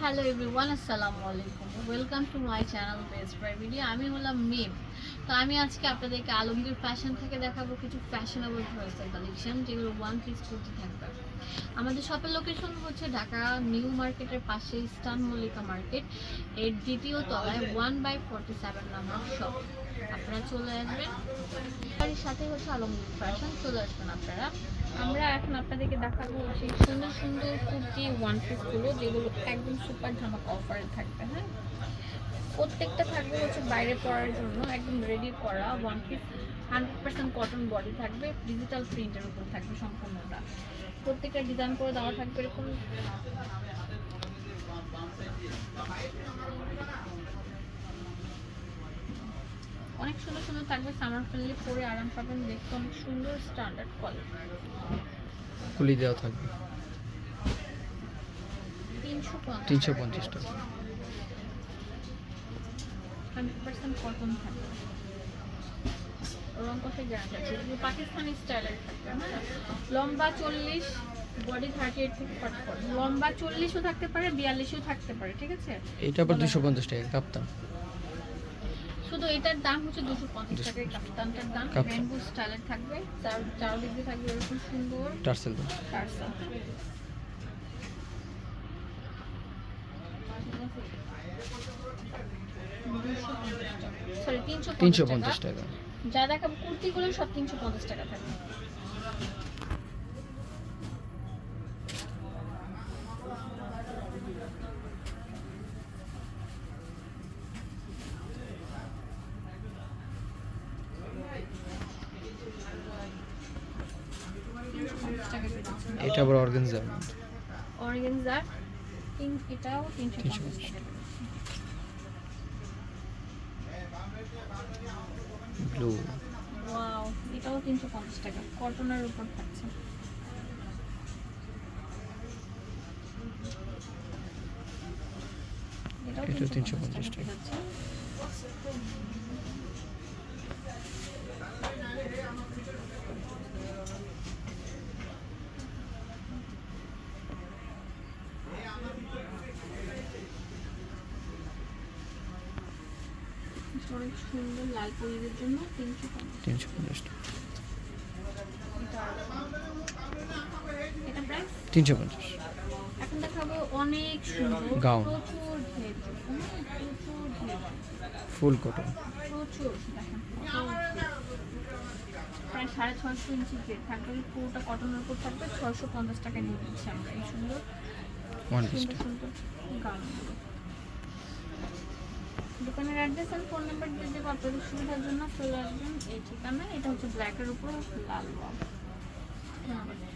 Hello everyone আসসালামু আলাইকুম welcome to my channel best buy আমি হলাম মিম। তো আমি আজকে আপনাদেরকে আলমগীর ফ্যাশন থেকে দেখাবো কিছু ফ্যাশনেবল ড্রেসের কালেকশন যেগুলো ওয়ান পিস কুর্তি থাকবে। আমাদের শপের লোকেশন হচ্ছে ঢাকা নিউ মার্কেটের পাশে ইস্টার্ন মল্লিকা মার্কেট। এর দ্বিতীয় তলায় one by forty seven number shop আপনারা চলে আসবেন। তার সাথে হচ্ছে আলমগীর ফ্যাশন চলে আসবেন আপনারা। আমরা এখন আপনাদেরকে দেখাবো সেই সুন্দর সুন্দর কুর্তি ওয়ান পিসগুলো যেগুলো একদম সুপার ধামাক অফারে থাকবে হ্যাঁ? প্রত্যেকটা থাকবে হচ্ছে বাইরে পড়ার জন্য, একদম রেডি করা one piece hundred percent cotton body থাকবে ডিজিটাল প্রিন্টের উপর থাকবে সম্পূর্ণটা। প্রত্যেকটা ডিজাইন করে দেওয়া থাকবে এরকম। অনেক সুন্দর সুন্দর থাকবে সামার ফ্রেন্ডলি পরে আরাম পাবেন, দেখতে অনেক সুন্দর স্ট্যান্ডার্ড কোয়ালিটি খুলি দেওয়া থাকবে। তিনশো পঞ্চাশ টাকা। পাকিস্তানি স্টাইলের হ্যাঁ? লম্বা চল্লিশ বডি থার্টি এইট থেকে ফর্টি ফোর লম্বা চল্লিশও থাকতে পারে বিয়াল্লিশও থাকতে পারে ঠিক আছে? এটা আবার দুশো পঞ্চাশ টাকা কাপ্তান। শুধু এটার দাম হচ্ছে দুশো পঞ্চাশ টাকায় কাপ্তানটার দাম। রেনবো স্টাইলের থাকবে। চার চার ডিগ্রি থাকবে এরকম সুন্দর টার্সেল। টার্সেল। তিনশো পঞ্চাশ টাকা। যা দেখাবো কুর্তিগুলো সব তিনশো পঞ্চাশ টাকা থাকবে। এটা আবার অর্গেনজার অর্গেনজার এটাও তিনশো তিনশো পঞ্চাশ ব্লু ওয়াও এটাও তিনশো পঞ্চাশ টাকা। কটনের উপর থাকছে। এটাও এটাও 350 350 টাকা। অনেক সুন্দর লাল পরিদের জন্য তিনশো পঞ্চাশ। তিনশো পঞ্চাশ তিনশো পঞ্চাশ। এখন দেখাবো অনেক সুন্দর ঘের ফুল কটন। প্রচুর। প্রায় সাড়ে ছয়শো ইঞ্চি ঘের থাকবে পুরোটা কটনের উপর থাকবে ছয়শো পঞ্চাশ টাকা নিয়ে দিচ্ছি আমরা এই সুন্দর ওয়ান সুন্দর গাউনগুলো। দোকানের অ্যাড্রেস আর ফোন নাম্বার দিয়ে দেবো, আপনাদের সুবিধার জন্য চলে আসবেন। এই ঠিকানা এটা হচ্ছে ব্ল্যাকের উপর লাল রং। ধন্যবাদ।